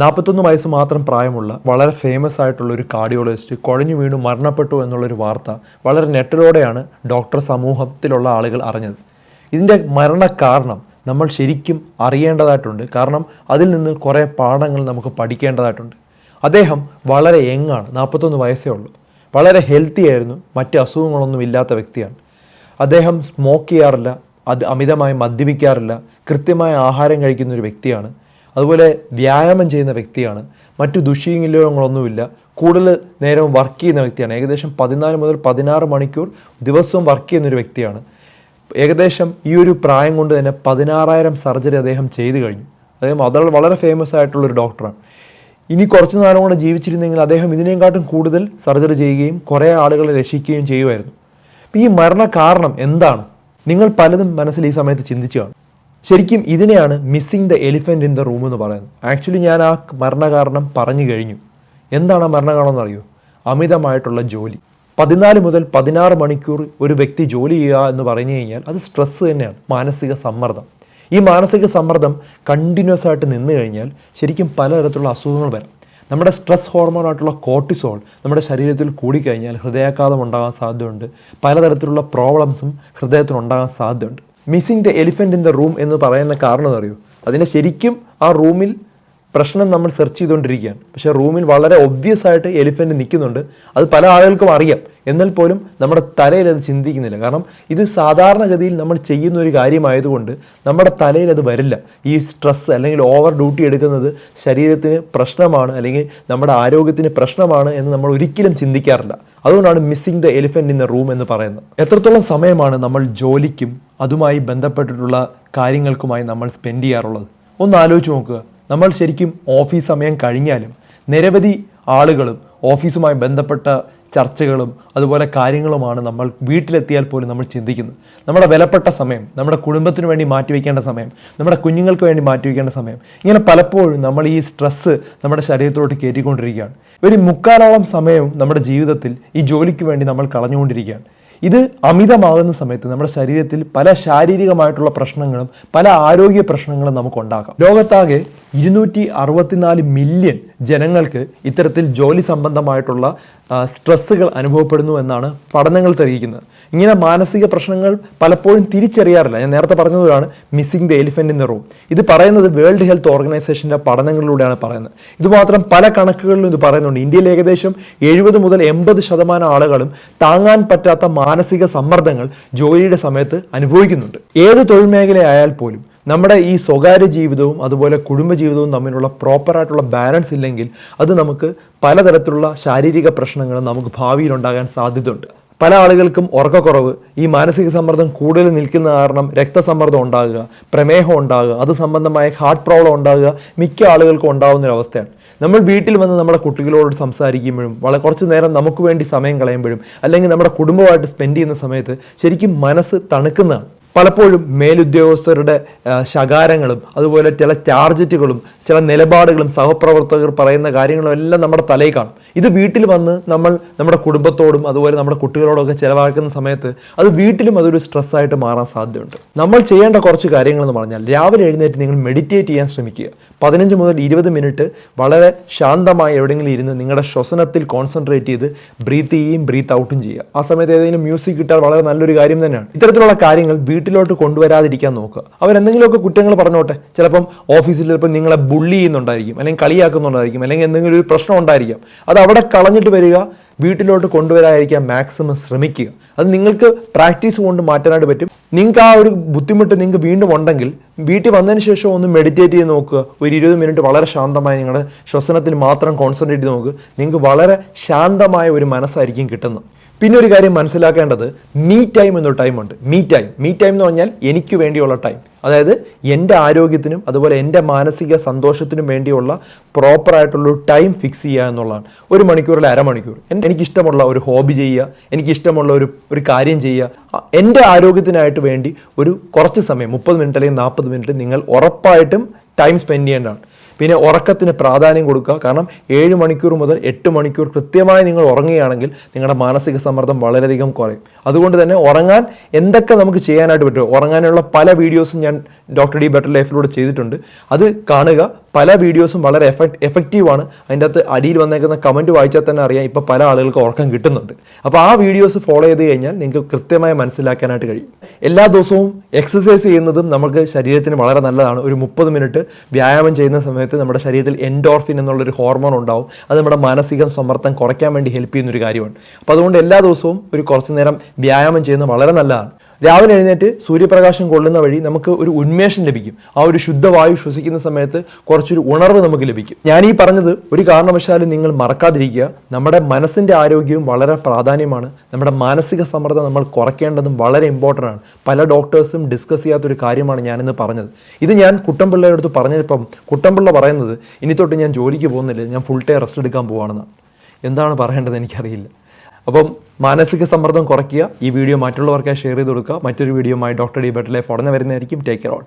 നാൽപ്പത്തൊന്ന് വയസ്സ് മാത്രം പ്രായമുള്ള വളരെ ഫേമസ് ആയിട്ടുള്ള ഒരു കാർഡിയോളജിസ്റ്റ് കുഴഞ്ഞു വീണു മരണപ്പെട്ടു എന്നുള്ളൊരു വാർത്ത വളരെ നെറ്റിലൂടെയാണ് ഡോക്ടർ സമൂഹത്തിലുള്ള ആളുകൾ അറിഞ്ഞത്. ഇതിന്റെ മരണ കാരണം നമ്മൾ ശരിക്കും അറിയേണ്ടതായിട്ടുണ്ട്. കാരണം അതിൽ നിന്ന് കുറേ പാഠങ്ങൾ നമുക്ക് പഠിക്കേണ്ടതായിട്ടുണ്ട്. അദ്ദേഹം വളരെ യങ്ങാണ് നാൽപ്പത്തൊന്ന് വയസ്സേ ഉള്ളൂ. വളരെ ഹെൽത്തി ആയിരുന്നു മറ്റ് അസുഖങ്ങളൊന്നും ഇല്ലാത്ത വ്യക്തിയാണ്. അദ്ദേഹം സ്മോക്ക് ചെയ്യാറില്ല അത് അമിതമായി മദ്യപിക്കാറില്ല കൃത്യമായ ആഹാരം കഴിക്കുന്ന ഒരു വ്യക്തിയാണ്. അതുപോലെ വ്യായാമം ചെയ്യുന്ന വ്യക്തിയാണ്. മറ്റു ദുശീലങ്ങളൊന്നുമില്ല കൂടുതൽ നേരം വർക്ക് ചെയ്യുന്ന വ്യക്തിയാണ്. ഏകദേശം പതിനാല് മുതൽ പതിനാറ് മണിക്കൂർ ദിവസവും വർക്ക് ചെയ്യുന്നൊരു വ്യക്തിയാണ്. ഏകദേശം ഈ ഒരു പ്രായം കൊണ്ട് തന്നെ പതിനാറായിരം സർജറി അദ്ദേഹം ചെയ്തു കഴിഞ്ഞു. അദ്ദേഹം അത് വളരെ ഫേമസ് ആയിട്ടുള്ളൊരു ഡോക്ടറാണ് ഇനി കുറച്ച് നാളും കൂടെ ജീവിച്ചിരുന്നെങ്കിൽ അദ്ദേഹം ഇതിനേക്കാട്ടും കൂടുതൽ സർജറി ചെയ്യുകയും കുറേ ആളുകളെ രക്ഷിക്കുകയും ചെയ്യുമായിരുന്നു. അപ്പോൾ ഈ മരണ കാരണം എന്താണ്? നിങ്ങൾ പലതും മനസ്സിൽ ഈ സമയത്ത് ചിന്തിച്ചു ശരിക്കും ഇതിനെയാണ് missing the elephant in the room എന്ന് പറയുന്നത്. ആക്ച്വലി ഞാൻ ആ മരണകാരണം പറഞ്ഞു കഴിഞ്ഞു. എന്താണ് ആ മരണകാരണം എന്നറിയോ അമിതമായിട്ടുള്ള ജോലി. പതിനാല് മുതൽ പതിനാറ് മണിക്കൂർ ഒരു വ്യക്തി ജോലി ചെയ്യുക എന്ന് പറഞ്ഞു കഴിഞ്ഞാൽ അത് സ്ട്രെസ്സ് തന്നെയാണ് മാനസിക സമ്മർദ്ദം. ഈ മാനസിക സമ്മർദ്ദം കണ്ടിന്യൂസ് ആയിട്ട് നിന്ന് കഴിഞ്ഞാൽ ശരിക്കും പലതരത്തിലുള്ള അസുഖങ്ങൾ വരാം. നമ്മുടെ സ്ട്രെസ് ഹോർമോണായിട്ടുള്ള കോർട്ടിസോൾ നമ്മുടെ ശരീരത്തിൽ കൂടിക്കഴിഞ്ഞാൽ ഹൃദയാഘാതം ഉണ്ടാകാൻ സാധ്യതയുണ്ട്. പലതരത്തിലുള്ള പ്രോബ്ലംസും ഹൃദയത്തിനുണ്ടാകാൻ സാധ്യതയുണ്ട്. Missing the elephant in the room എന്ന് പറയുന്ന കാരണം എന്നറിയോ അതിനെ ശരിക്കും ആ റൂമിൽ പ്രശ്നം നമ്മൾ സെർച്ച് ചെയ്തുകൊണ്ടിരിക്കുകയാണ്. പക്ഷേ റൂമിൽ വളരെ ഒബ്വിയസ് ആയിട്ട് എലിഫന്റ് നിൽക്കുന്നുണ്ട്. അത് പല ആളുകൾക്കും അറിയാം. എന്നാൽ പോലും നമ്മുടെ തലയിൽ അത് ചിന്തിക്കുന്നില്ല. കാരണം ഇത് സാധാരണഗതിയിൽ നമ്മൾ ചെയ്യുന്ന ഒരു കാര്യമായതുകൊണ്ട് നമ്മുടെ തലയിൽ അത് വരില്ല. ഈ സ്ട്രെസ് അല്ലെങ്കിൽ ഓവർ ഡ്യൂട്ടി എടുക്കുന്നത് ശരീരത്തിന് പ്രശ്നമാണ് അല്ലെങ്കിൽ നമ്മുടെ ആരോഗ്യത്തിന് പ്രശ്നമാണ് എന്ന് നമ്മൾ ഒരിക്കലും ചിന്തിക്കാറില്ല. അതുകൊണ്ടാണ് missing the elephant in the room എന്ന് പറയുന്നത്. എത്രത്തോളം സമയമാണ് നമ്മൾ ജോലിക്കും അതുമായി ബന്ധപ്പെട്ടിട്ടുള്ള കാര്യങ്ങൾക്കുമായി നമ്മൾ സ്പെൻഡ് ചെയ്യാറുള്ളത്. ഒന്ന് ആലോചിച്ച് നോക്കുക. നമ്മൾ ശരിക്കും ഓഫീസ് സമയം കഴിഞ്ഞാലും നിരവധി ആളുകളും ഓഫീസുമായി ബന്ധപ്പെട്ട ചർച്ചകളും അതുപോലെ കാര്യങ്ങളുമാണ് നമ്മൾ വീട്ടിലെത്തിയാൽ പോലും നമ്മൾ ചിന്തിക്കുന്നത്. നമ്മുടെ വിലപ്പെട്ട സമയം നമ്മുടെ കുടുംബത്തിന് വേണ്ടി മാറ്റിവെക്കേണ്ട സമയം നമ്മുടെ കുഞ്ഞുങ്ങൾക്ക് വേണ്ടി മാറ്റിവെക്കേണ്ട സമയം ഇങ്ങനെ പലപ്പോഴും നമ്മൾ ഈ സ്ട്രെസ്സ് നമ്മുടെ ശരീരത്തോട്ട് കയറ്റിക്കൊണ്ടിരിക്കുകയാണ്. ഒരു മുക്കാലോളം സമയവും നമ്മുടെ ജീവിതത്തിൽ ഈ ജോലിക്ക് വേണ്ടി നമ്മൾ കളഞ്ഞുകൊണ്ടിരിക്കുകയാണ്. ഇത് അമിതമാകുന്ന സമയത്ത് നമ്മുടെ ശരീരത്തിൽ പല ശാരീരികമായിട്ടുള്ള പ്രശ്നങ്ങളും പല ആരോഗ്യ പ്രശ്നങ്ങളും നമുക്ക് ഉണ്ടാക്കാം ലോകത്താകെ ഇരുന്നൂറ്റി അറുപത്തിനാല് മില്യൺ ജനങ്ങൾക്ക് ഇത്തരത്തിൽ ജോലി സംബന്ധമായിട്ടുള്ള സ്ട്രെസ്സുകൾ അനുഭവപ്പെടുന്നു എന്നാണ് പഠനങ്ങൾ തെളിയിക്കുന്നത്. ഇങ്ങനെ മാനസിക പ്രശ്നങ്ങൾ പലപ്പോഴും തിരിച്ചറിയാറില്ല. ഞാൻ നേരത്തെ പറഞ്ഞതാണ് missing the elephant in the room. ഇത് പറയുന്നത് വേൾഡ് ഹെൽത്ത് ഓർഗനൈസേഷന്റെ പഠനങ്ങളിലൂടെയാണ് പറയുന്നത്. ഇതുമാത്രം പല കണക്കുകളിലും ഇത് പറയുന്നുണ്ട്. ഇന്ത്യയിൽ ഏകദേശം എഴുപത് മുതൽ എൺപത് ശതമാനം ആളുകളും താങ്ങാൻ പറ്റാത്ത മാനസിക സമ്മർദ്ദങ്ങൾ ജോലിയുടെ സമയത്ത് അനുഭവിക്കുന്നുണ്ട്. ഏത് തൊഴിൽ മേഖലയായാൽ പോലും നമ്മുടെ ഈ സ്വകാര്യ ജീവിതവും അതുപോലെ കുടുംബ ജീവിതവും തമ്മിലുള്ള പ്രോപ്പറായിട്ടുള്ള ബാലൻസ് ഇല്ലെങ്കിൽ അത് നമുക്ക് പലതരത്തിലുള്ള ശാരീരിക പ്രശ്നങ്ങൾ നമുക്ക് ഭാവിയിൽ ഉണ്ടാകാൻ സാധ്യതയുണ്ട്. പല ആളുകൾക്കും ഉറക്കക്കുറവ് ഈ മാനസിക സമ്മർദ്ദം കൂടുതൽ നിൽക്കുന്ന കാരണം രക്തസമ്മർദ്ദം ഉണ്ടാകുക പ്രമേഹം ഉണ്ടാകുക അത് സംബന്ധമായ ഹാർട്ട് പ്രോബ്ലം ഉണ്ടാകുക മിക്ക ആളുകൾക്കും ഉണ്ടാകുന്ന ഒരു അവസ്ഥയാണ്. നമ്മൾ വീട്ടിൽ വന്ന് നമ്മുടെ കുട്ടികളോട് സംസാരിക്കുമ്പോഴും വളരെ കുറച്ച് നേരം നമുക്ക് വേണ്ടി സമയം കളയുമ്പോഴും അല്ലെങ്കിൽ നമ്മുടെ കുടുംബമായിട്ട് സ്പെൻഡ് ചെയ്യുന്ന സമയത്ത് ശരിക്കും മനസ്സ് തണുക്കുന്നതാണ്. പലപ്പോഴും മേലുദ്യോഗസ്ഥരുടെ ശകാരങ്ങളും അതുപോലെ ചില ടാർജറ്റുകളും ചില നിലപാടുകളും സഹപ്രവർത്തകർ പറയുന്ന കാര്യങ്ങളും എല്ലാം നമ്മുടെ തലയിൽ കാണും. ഇത് വീട്ടിൽ വന്ന് നമ്മൾ നമ്മുടെ കുടുംബത്തോടും അതുപോലെ നമ്മുടെ കുട്ടികളോടൊക്കെ ചിലവാക്കുന്ന സമയത്ത് അത് വീട്ടിലും അതൊരു സ്ട്രെസ്സായിട്ട് മാറാൻ സാധ്യതയുണ്ട്. നമ്മൾ ചെയ്യേണ്ട കുറച്ച് കാര്യങ്ങൾ എന്ന് പറഞ്ഞാൽ രാവിലെ എഴുന്നേറ്റ് നിങ്ങൾ മെഡിറ്റേറ്റ് ചെയ്യാൻ ശ്രമിക്കുക. പതിനഞ്ച് മുതൽ ഇരുപത് മിനിറ്റ് വളരെ ശാന്തമായി എവിടെയെങ്കിലും ഇരുന്ന് നിങ്ങളുടെ ശ്വസനത്തിൽ കോൺസെൻട്രേറ്റ് ചെയ്ത് ബ്രീത്ത് ചെയ്യുകയും ബ്രീത്ത് ഔട്ടും ചെയ്യുക. ആ സമയത്ത് ഏതെങ്കിലും മ്യൂസിക് കിട്ടാൻ വളരെ നല്ലൊരു കാര്യം തന്നെയാണ്. ഇത്തരത്തിലുള്ള കാര്യങ്ങൾ വീട്ടിലോട്ട് കൊണ്ടുവരാതിരിക്കാൻ നോക്കുക. അവരെന്തെങ്കിലുമൊക്കെ കുറ്റങ്ങൾ പറഞ്ഞോട്ടെ. ചിലപ്പം ഓഫീസിൽ ചിലപ്പോൾ നിങ്ങളെ ബുള്ളി ചെയ്യുന്നുണ്ടായിരിക്കും അല്ലെങ്കിൽ കളിയാക്കുന്നുണ്ടായിരിക്കും അല്ലെങ്കിൽ എന്തെങ്കിലും ഒരു പ്രശ്നം ഉണ്ടായിരിക്കാം. അത് അവിടെ കളഞ്ഞിട്ട് വരിക വീട്ടിലോട്ട് കൊണ്ടുവരാതിരിക്കാൻ മാക്സിമം ശ്രമിക്കുക. അത് നിങ്ങൾക്ക് പ്രാക്ടീസ് കൊണ്ട് മാറ്റാനായിട്ട് പറ്റും. നിങ്ങൾക്ക് ആ ഒരു ബുദ്ധിമുട്ട് നിങ്ങൾക്ക് വീണ്ടും ഉണ്ടെങ്കിൽ വീട്ടിൽ വന്നതിന് ശേഷം ഒന്ന് മെഡിറ്റേറ്റ് ചെയ്ത് നോക്കുക. ഒരു ഇരുപത് മിനിറ്റ് വളരെ ശാന്തമായി നിങ്ങളുടെ ശ്വസനത്തിൽ മാത്രം കോൺസെൻട്രേറ്റ് ചെയ്ത് നോക്കുക. നിങ്ങൾക്ക് വളരെ ശാന്തമായ ഒരു മനസ്സായിരിക്കും കിട്ടുന്നത്. പിന്നെ ഒരു കാര്യം മനസ്സിലാക്കേണ്ടത് മീ ടൈം എന്നൊരു ടൈമുണ്ട് മീ ടൈം മീ ടൈം എന്ന് പറഞ്ഞാൽ എനിക്ക് വേണ്ടിയുള്ള ടൈം അതായത് എന്റെ ആരോഗ്യത്തിനും അതുപോലെ എന്റെ മാനസിക സന്തോഷത്തിനും വേണ്ടിയുള്ള പ്രോപ്പറായിട്ടുള്ള ഒരു ടൈം ഫിക്സ് ചെയ്യുക എന്നുള്ളതാണ്. ഒരു മണിക്കൂറിൽ അരമണിക്കൂർ. എന്റെ എനിക്കിഷ്ടമുള്ള ഒരു ഹോബി ചെയ്യുക എനിക്കിഷ്ടമുള്ള ഒരു ഒരു കാര്യം ചെയ്യുക. എന്റെ ആരോഗ്യത്തിനായിട്ട് വേണ്ടി ഒരു കുറച്ച് സമയം മുപ്പത് മിനിറ്റ് അല്ലെങ്കിൽ നാൽപ്പത് മിനിറ്റ് നിങ്ങൾ ഉറപ്പായിട്ടും ടൈം സ്പെൻഡ് ചെയ്യേണ്ടതാണ്. പിന്നെ ഉറക്കത്തിന് പ്രാധാന്യം കൊടുക്കുക. കാരണം ഏഴ് മണിക്കൂർ മുതൽ എട്ട് മണിക്കൂർ കൃത്യമായി നിങ്ങൾ ഉറങ്ങുകയാണെങ്കിൽ നിങ്ങളുടെ മാനസിക സമ്മർദ്ദം വളരെയധികം കുറയും. അതുകൊണ്ട് തന്നെ ഉറങ്ങാൻ എന്തൊക്കെ നമുക്ക് ചെയ്യാനായിട്ട് പറ്റുമോ ഉറങ്ങാനുള്ള പല വീഡിയോസും ഞാൻ ഡോക്ടർ ഡി ബെറ്റർ ലൈഫിലൂടെ ചെയ്തിട്ടുണ്ട്. അത് കാണുക പല വീഡിയോസും വളരെ എഫക്ട് എഫക്റ്റീവാണ് അതിന്റെ അകത്ത് അടിയിൽ വന്നേക്കുന്ന കമന്റ് വായിച്ചാൽ തന്നെ അറിയാം ഇപ്പോൾ പല ആളുകൾക്ക് ഉറക്കം കിട്ടുന്നുണ്ട്. അപ്പോൾ ആ വീഡിയോസ് ഫോളോ ചെയ്ത് കഴിഞ്ഞാൽ നിങ്ങൾക്ക് കൃത്യമായി മനസ്സിലാക്കാനായിട്ട് കഴിയും. എല്ലാ ദിവസവും എക്സസൈസ് ചെയ്യുന്നതും നമുക്ക് ശരീരത്തിന് വളരെ നല്ലതാണ്. ഒരു മുപ്പത് മിനിറ്റ് വ്യായാമം ചെയ്യുന്ന സമയത്ത് നമ്മുടെ ശരീരത്തിൽ എൻഡോർഫിൻ എന്നുള്ളൊരു ഹോർമോൺ ഉണ്ടാവും. അത് നമ്മുടെ മാനസിക സമ്മർദ്ദം കുറയ്ക്കാൻ വേണ്ടി ഹെൽപ്പ് ചെയ്യുന്ന ഒരു കാര്യമാണ്. അപ്പോൾ അതുകൊണ്ട് എല്ലാ ദിവസവും ഒരു കുറച്ച് നേരം വ്യായാമം ചെയ്യുന്നത് വളരെ നല്ലതാണ്. രാവിലെ എഴുന്നേറ്റ് സൂര്യപ്രകാശം കൊള്ളുന്ന വഴി നമുക്ക് ഒരു ഉന്മേഷം ലഭിക്കും. ആ ഒരു ശുദ്ധവായു ശ്വസിക്കുന്ന സമയത്ത് കുറച്ചൊരു ഉണർവ് നമുക്ക് ലഭിക്കും. ഞാൻ ഈ പറഞ്ഞത് ഒരു കാരണവശാലും നിങ്ങൾ മറക്കാതിരിക്കുക. നമ്മുടെ മനസ്സിന്റെ ആരോഗ്യവും വളരെ പ്രാധാന്യമാണ്. നമ്മുടെ മാനസിക സമ്മർദ്ദം നമ്മൾ കുറയ്ക്കേണ്ടതും വളരെ ഇമ്പോർട്ടന്റ് ആണ്. പല ഡോക്ടേഴ്സും ഡിസ്കസ് ചെയ്യാത്തൊരു കാര്യമാണ് ഞാനിന്ന് പറഞ്ഞത്. ഇത് ഞാൻ കുട്ടമ്പിള്ളയുടെ അടുത്ത് പറഞ്ഞപ്പം കുട്ടമ്പിള്ള പറയുന്നത് ഇനി തൊട്ട് ഞാൻ ജോലിക്ക് പോകുന്നില്ല. ഞാൻ ഫുൾ ടൈം റെസ്റ്റ് എടുക്കാൻ പോവാണെന്നാണ് എന്താണ് പറയേണ്ടത് എനിക്കറിയില്ല. അപ്പം മാനസിക സമ്മർദ്ദം കുറയ്ക്കുക. ഈ വീഡിയോ മറ്റുള്ളവർക്കായി ഷെയർ ചെയ്ത് കൊടുക്കുക. മറ്റൊരു വീഡിയോയുമായി ഡോക്ടർ ഡി ബെറ്റ് ലൈഫ് ഉടനെ വരുന്നതായിരിക്കും. Take care all